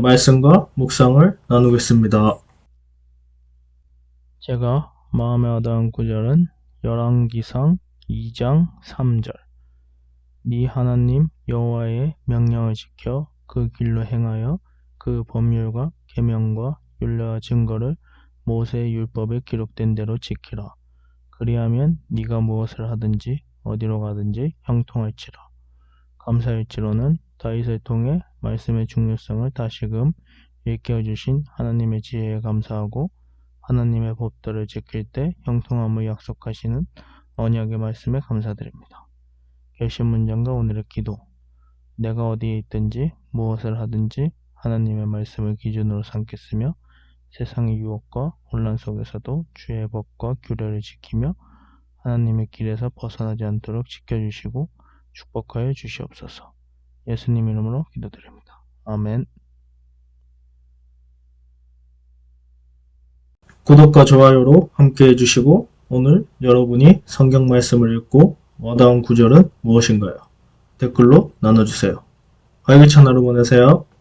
말씀과 묵상을 나누겠습니다. 제가 마음에 와닿은 구절은 열왕기상 2장 3절 네 하나님 여호와의 명령을 지켜 그 길로 행하여 그 법률과 계명과 율례와 증거를 모세의 율법에 기록된 대로 지키라. 그리하면 네가 무엇을 하든지 어디로 가든지 형통할지라. 감사일지로는 다윗을 통해 말씀의 중요성을 다시금 일깨워 주신 하나님의 지혜에 감사하고 하나님의 법도를 지킬 때 형통함을 약속하시는 언약의 말씀에 감사드립니다. 결심 문장과 오늘의 기도. 내가 어디에 있든지 무엇을 하든지 하나님의 말씀을 기준으로 삼겠으며 세상의 유혹과 혼란 속에서도 주의 법과 규례를 지키며 하나님의 길에서 벗어나지 않도록 지켜주시고 축복하여 주시옵소서. 예수님 이름으로 기도드립니다. 아멘. 구독과 좋아요로 함께 해주시고 오늘 여러분이 성경 말씀을 읽고 와닿은 구절은 무엇인가요? 댓글로 나눠주세요. 활기찬 하루 보내세요.